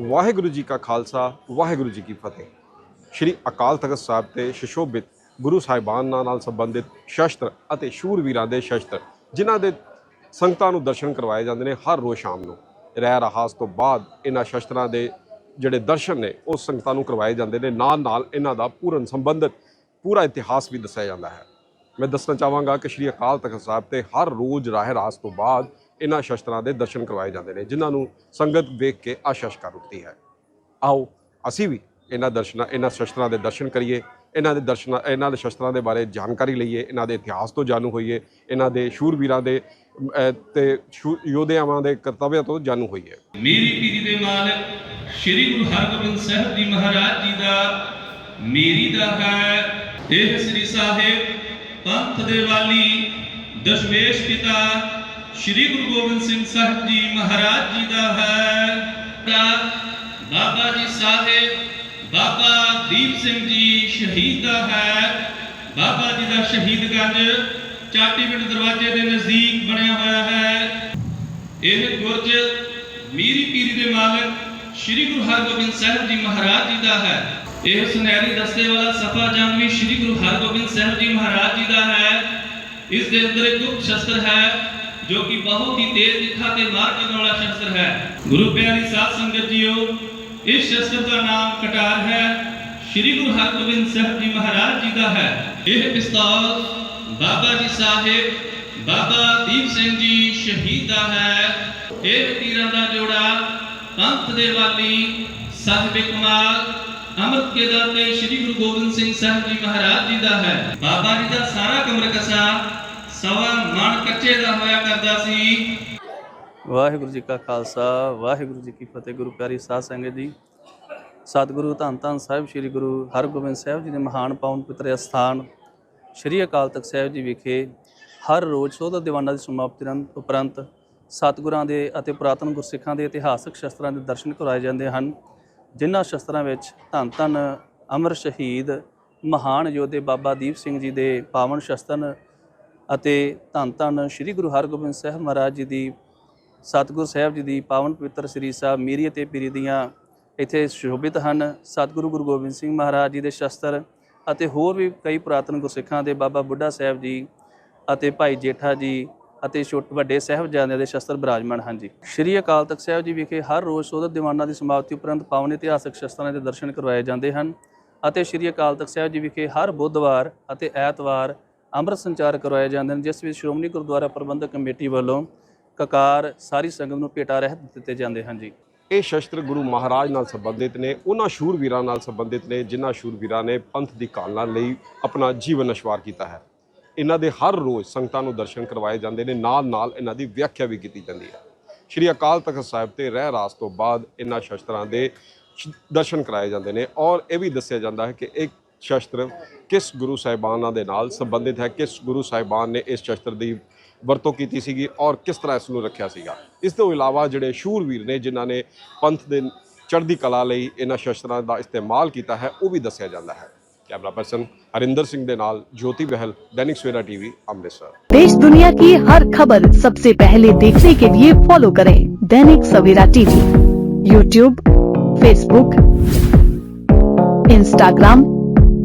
ਵਾਹਿਗੁਰੂ ਜੀ ਕਾ ਖਾਲਸਾ, ਵਾਹਿਗੁਰੂ ਜੀ ਕੀ ਫਤਿਹ। ਸ਼੍ਰੀ ਅਕਾਲ ਤਖਤ ਸਾਹਿਬ ਤੇ ਸ਼ਿਸ਼ੋਭਿਤ ਗੁਰੂ ਸਾਹਿਬਾਨਾਂ ਨਾਲ ਸੰਬੰਧਿਤ ਸ਼ਸਤਰ ਅਤੇ ਸ਼ੂਰਵੀਰਾਂ ਦੇ ਸ਼ਸਤਰ, ਜਿਨ੍ਹਾਂ ਦੇ ਸੰਗਤਾਂ ਨੂੰ ਦਰਸ਼ਨ ਕਰਵਾਏ ਜਾਂਦੇ ਨੇ ਹਰ ਰੋਜ਼ ਸ਼ਾਮ ਨੂੰ। ਰਹਿ ਰਹਾਸ ਤੋਂ ਬਾਅਦ ਇਹਨਾਂ ਸ਼ਸਤਰਾਂ ਦੇ ਜਿਹੜੇ ਦਰਸ਼ਨ ਨੇ, ਉਹ ਸੰਗਤਾਂ ਨੂੰ ਕਰਵਾਏ ਜਾਂਦੇ ਨੇ। ਨਾਲ ਨਾਲ ਇਹਨਾਂ ਦਾ ਪੂਰਨ ਸੰਬੰਧਿਤ ਪੂਰਾ ਇਤਿਹਾਸ ਵੀ ਦੱਸਿਆ ਜਾਂਦਾ ਹੈ। ਮੈਂ ਦੱਸਣਾ ਚਾਹਾਂਗਾ ਕਿ ਸ਼੍ਰੀ ਅਕਾਲ ਤਖਤ ਸਾਹਿਬ ਤੇ ਹਰ ਰੋਜ਼ ਰਾਹ ਰਾਸ ਤੋਂ ਬਾਅਦ ਇਹਨਾਂ ਸ਼ਸਤਰਾਂ ਦੇ ਦਰਸ਼ਨ ਕਰਵਾਏ ਜਾਂਦੇ ਨੇ ਜਿਨ੍ਹਾਂ ਨੂੰ ਸੰਗਤ ਵੇਖ ਕੇ ਆਸ਼ਸ਼ ਕਰ ਉੱਠਦੀ ਹੈ। ਆਓ ਅਸੀਂ ਵੀ ਇਹਨਾਂ ਦਰਸ਼ਨਾਂ ਇਹਨਾਂ ਸ਼ਸਤਰਾਂ ਦੇ ਦਰਸ਼ਨ ਕਰੀਏ ਇਹਨਾਂ ਦੇ ਦਰਸ਼ਨਾਂ ਇਹਨਾਂ ਦੇ ਸ਼ਸਤਰਾਂ ਦੇ ਬਾਰੇ ਜਾਣਕਾਰੀ ਲਈਏ ਇਹਨਾਂ ਦੇ ਇਤਿਹਾਸ ਤੋਂ ਜਾਣੂ ਹੋਈਏ ਇਹਨਾਂ ਦੇ ਸ਼ੂਰਵੀਰਾਂ ਦੇ ਅਹ, ਤੇ ਯੋਧਿਆਵਾਂ ਦੇ ਕਰਤੱਵਾਂ ਤੋਂ ਜਾਣੂ ਹੋਈਏ। ਮੇਰੀ ਪੀਰੀ ਦੇ ਮਾਲਕ ਸ੍ਰੀ ਗੁਰੂ ਹਰਗੋਬਿੰਦ ਸਾਹਿਬ ਜੀ ਮਹਾਰਾਜ ਜੀ ਦਾ ਮੇਰੀ ਦਾ ਹੈ। ਇਹ ਸ੍ਰੀ ਸਾਹਿਬ ਪੰਥ ਦੇ ਵਾਲੀ ਦਸ਼ਮੇਸ਼ ਪਿਤਾ ਸ੍ਰੀ ਗੁਰੂ ਗੋਬਿੰਦ ਸਿੰਘ ਸਾਹਿਬ ਜੀ ਮਹਾਰਾਜ ਜੀ ਦਾ ਹੈ। ਦਾ ਬਾਬਾ ਜੀ ਸਾਹਿਬ, ਬਾਬਾ ਦੀਪ ਸਿੰਘ ਜੀ ਸ਼ਹੀਦ ਦਾ ਹੈ। ਬਾਬਾ ਜੀ ਦਾ ਸ਼ਹੀਦਗੰਜ ਚਾਟੀਵਿੰਡ ਦਰਵਾਜ਼ੇ ਦੇ ਨਜ਼ਦੀਕ ਬਣਿਆ ਹੋਇਆ ਹੈ। ਇਹ ਗੁਰਜ ਮੀਰੀ ਪੀਰੀ ਦੇ ਮਾਲਕ ਸ੍ਰੀ ਗੁਰੂ ਹਰਗੋਬਿੰਦ ਸਾਹਿਬ ਜੀ ਮਹਾਰਾਜ ਜੀ ਦਾ ਹੈ। ਇਹ ਸੁਨਹਿਰੀ ਦਸਤੇ ਵਾਲਾ ਸਫਾ ਜੰਗ ਵੀ ਸ੍ਰੀ ਗੁਰੂ ਹਰਗੋਬਿੰਦ ਸਾਹਿਬ ਜੀ ਮਹਾਰਾਜ ਜੀ ਦਾ ਹੈ। ਇਸ ਦੇ ਅੰਦਰ ਇੱਕ ਗੁਪਤ ਸ਼ਸਤਰ ਹੈ। ਜੋ ਕਿ ਬਹੁਤ ਹੀ ਤੇਜ਼ ਤਿੱਖਾ ਤੇ ਮਾਰ ਕਰਨ ਵਾਲਾ ਸ਼ਸਤਰ ਹੈ। ਗੁਰੂ ਪਿਆਰੀ ਸਾਧ ਸੰਗਤ ਜੀਓ, ਇਸ ਸ਼ਸਤਰ ਦਾ ਨਾਮ ਕਟਾਰ ਹੈ। ਸ੍ਰੀ ਗੁਰੂ ਹਰਗੋਬਿੰਦ ਸਾਹਿਬ ਜੀ ਮਹਾਰਾਜ ਜੀ ਦਾ ਹੈ। ਇਹ ਪਿਸਤੌਲ ਬਾਬਾ ਜੀ ਸਾਹਿਬ, ਬਾਬਾ ਦੀਪ ਸਿੰਘ ਜੀ ਸ਼ਹੀਦ ਦਾ ਹੈ। ਇਹ ਤੀਰਾਂ ਦਾ ਜੋੜਾ ਪੰਥ ਦੇ ਵਾਲੀ ਸਾਹਿਬ ਕਮਾਲ ਅਮਰਤ ਕੇ ਦਾਤੇ ਸ੍ਰੀ ਗੁਰੂ ਗੋਬਿੰਦ ਸਿੰਘ ਸਾਹਿਬ ਜੀ ਮਹਾਰਾਜ ਜੀ ਦਾ ਹੈ। ਬਾਬਾ ਜੀ ਦਾ ਸਾਰਾ ਕਮਰ ਕਸਾ ਸਵਾ ਕੱਚੇ ਦਾ ਹੋਇਆ ਕਰਦਾ ਸੀ। ਵਾਹਿਗੁਰੂ ਜੀ ਕਾ ਖਾਲਸਾ, ਵਾਹਿਗੁਰੂ ਜੀ ਕੀ ਫਤਿਹ, ਗੁਰੂ ਪਿਆਰੀ ਸਾਧ ਸੰਗਤ ਜੀ। ਸਤਿਗੁਰੂ ਧੰਨ ਧੰਨ ਸਾਹਿਬ, ਸ੍ਰੀ ਗੁਰੂ ਹਰਗੋਬਿੰਦ ਸਾਹਿਬ ਜੀ ਦੇ ਮਹਾਨ ਪਾਵਨ ਪਿਤਰ ਅਸਥਾਨ, ਸ੍ਰੀ ਅਕਾਲ ਤਖਤ ਸਾਹਿਬ ਜੀ ਵਿਖੇ ਹਰ ਰੋਜ਼ ਸ਼ੋਧਾ ਦੀਵਾਨਾਂ ਦੀ ਸਮਾਪਤੀ ਉਪਰੰਤ ਸਤਿਗੁਰਾਂ ਦੇ ਅਤੇ ਪੁਰਾਤਨ ਗੁਰਸਿੱਖਾਂ ਦੇ ਇਤਿਹਾਸਕ ਸ਼ਸਤਰਾਂ ਦੇ ਦਰਸ਼ਨ ਕਰਵਾਏ ਜਾਂਦੇ ਹਨ, ਜਿਨ੍ਹਾਂ ਸ਼ਸਤਰਾਂ ਵਿੱਚ ਧੰਨ ਧੰਨ ਅਮਰ ਸ਼ਹੀਦ ਮਹਾਨ ਯੋਧੇ ਬਾਬਾ ਦੀਪ ਸਿੰਘ ਜੀ ਦੇ ਪਾਵਨ ਸ਼ਸਤਰ ਅਤੇ ਧੰਨ ਧੰਨ ਸ੍ਰੀ ਗੁਰੂ ਹਰਗੋਬਿੰਦ ਸਾਹਿਬ ਮਹਾਰਾਜ ਜੀ ਦੀ, ਸਤਿਗੁਰ ਸਾਹਿਬ ਜੀ ਦੀ ਪਾਵਨ ਪਵਿੱਤਰ ਸ੍ਰੀ ਸਾਹਿਬ ਮੀਰੀ ਅਤੇ ਪੀਰੀ ਦੀਆਂ ਇੱਥੇ ਸ਼ੋਭਿਤ ਹਨ। ਸਤਿਗੁਰੂ ਗੁਰੂ ਗੋਬਿੰਦ ਸਿੰਘ ਮਹਾਰਾਜ ਜੀ ਦੇ ਸ਼ਸਤਰ ਅਤੇ ਹੋਰ ਵੀ ਕਈ ਪੁਰਾਤਨ ਗੁਰਸਿੱਖਾਂ ਦੇ ਬਾਬਾ ਬੁੱਢਾ ਸਾਹਿਬ ਜੀ ਅਤੇ ਭਾਈ ਜੇਠਾ ਜੀ ਅਤੇ ਛੋਟੇ ਵੱਡੇ ਸਾਹਿਬਜ਼ਾਦਿਆਂ ਦੇ ਸ਼ਸਤਰ ਬਿਰਾਜਮਾਨ ਹਨ ਜੀ। ਸ਼੍ਰੀ ਅਕਾਲ ਤਖਤ ਸਾਹਿਬ ਜੀ ਵਿਖੇ ਹਰ ਰੋਜ਼ ਸ਼ੋਧਤ ਦੀਵਾਨਾਂ ਦੀ ਸਮਾਪਤੀ ਉਪਰੰਤ ਪਾਵਨ ਇਤਿਹਾਸਕ ਸ਼ਸਤਰਾਂ ਦੇ ਦਰਸ਼ਨ ਕਰਵਾਏ ਜਾਂਦੇ ਹਨ ਅਤੇ ਸ਼੍ਰੀ ਅਕਾਲ ਤਖਤ ਸਾਹਿਬ ਜੀ ਵਿਖੇ ਹਰ ਬੁੱਧਵਾਰ ਅਤੇ ਐਤਵਾਰ ਅੰਮ੍ਰਿਤ ਸੰਚਾਰ ਕਰਵਾਏ ਜਾਂਦੇ ਨੇ, ਜਿਸ ਵਿੱਚ ਸ਼੍ਰੋਮਣੀ ਗੁਰਦੁਆਰਾ ਪ੍ਰਬੰਧਕ ਕਮੇਟੀ ਵੱਲੋਂ ਕਕਾਰ ਸਾਰੀ ਸੰਗਤ ਨੂੰ ਭੇਟਾ ਰਹਿਤ ਦਿੱਤੇ ਜਾਂਦੇ ਹਨ ਜੀ। ਇਹ ਸ਼ਸਤਰ ਗੁਰੂ ਮਹਾਰਾਜ ਨਾਲ ਸੰਬੰਧਿਤ ਨੇ, ਉਹਨਾਂ ਸ਼ੂਰਵੀਰਾਂ ਨਾਲ ਸੰਬੰਧਿਤ ਨੇ, ਜਿਨ੍ਹਾਂ ਸ਼ੂਰਵੀਰਾਂ ਨੇ ਪੰਥ ਦੀ ਕਾਲਨਾ ਲਈ ਆਪਣਾ ਜੀਵਨ ਨਿਸ਼ਵਾਰ ਕੀਤਾ ਹੈ। ਇਹਨਾਂ ਦੇ ਹਰ ਰੋਜ਼ ਸੰਗਤਾਂ ਨੂੰ ਦਰਸ਼ਨ ਕਰਵਾਏ ਜਾਂਦੇ ਨੇ ਨਾਲ ਨਾਲ ਇਹਨਾਂ ਦੀ ਵਿਆਖਿਆ ਵੀ ਕੀਤੀ ਜਾਂਦੀ ਹੈ। ਸ਼੍ਰੀ ਅਕਾਲ ਤਖਤ ਸਾਹਿਬ ਤੇ ਰਹਿ ਰਾਸ ਤੋਂ ਬਾਅਦ ਇਹਨਾਂ ਸ਼ਸਤਰਾਂ ਦੇ ਦਰਸ਼ਨ ਕਰਾਏ ਜਾਂਦੇ ਨੇ ਔਰ ਇਹ ਵੀ ਦੱਸਿਆ ਜਾਂਦਾ ਹੈ ਕਿ ਇਹ ਸ਼ਸਤਰ ਕਿਸ ਗੁਰੂ ਸਾਹਿਬਾਨਾਂ ਦੇ ਨਾਲ ਸੰਬੰਧਿਤ ਹੈ ਕਿਸ ਗੁਰੂ ਸਾਹਿਬਾਨ ਨੇ ਇਸ ਸ਼ਸਤਰ ਦੀ ਵਰਤੋਂ ਕੀਤੀ ਸੀਗੀ ਔਰ ਕਿਸ ਤਰ੍ਹਾਂ ਇਸ ਨੂੰ ਰੱਖਿਆ ਸੀਗਾ ਇਸ ਤੋਂ ਇਲਾਵਾ ਜਿਹੜੇ ਸ਼ੂਰਵੀਰ ਨੇ ਜਿਨ੍ਹਾਂ ਨੇ ਪੰਥ ਦੇ ਚੜ੍ਹਦੀ ਕਲਾ ਲਈ ਇਹਨਾਂ ਸ਼ਸਤਰਾਂ ਦਾ ਇਸਤੇਮਾਲ ਕੀਤਾ ਹੈ ਉਹ ਵੀ ਦੱਸਿਆ ਜਾਂਦਾ ਹੈ ਕੈਮਰਾ ਪਰਸਨ ਹਰਿੰਦਰ ਸਿੰਘ ਦੇ ਨਾਲ ਜੋਤੀ ਬਹਿਲ ਦੈਨਿਕ ਸਵੇਰਾ ਟੀਵੀ ਅੰਮ੍ਰਿਤਸਰ देश दुनिया की हर खबर सबसे पहले देखने के लिए फॉलो करें Dainik Savera TV YouTube Facebook Instagram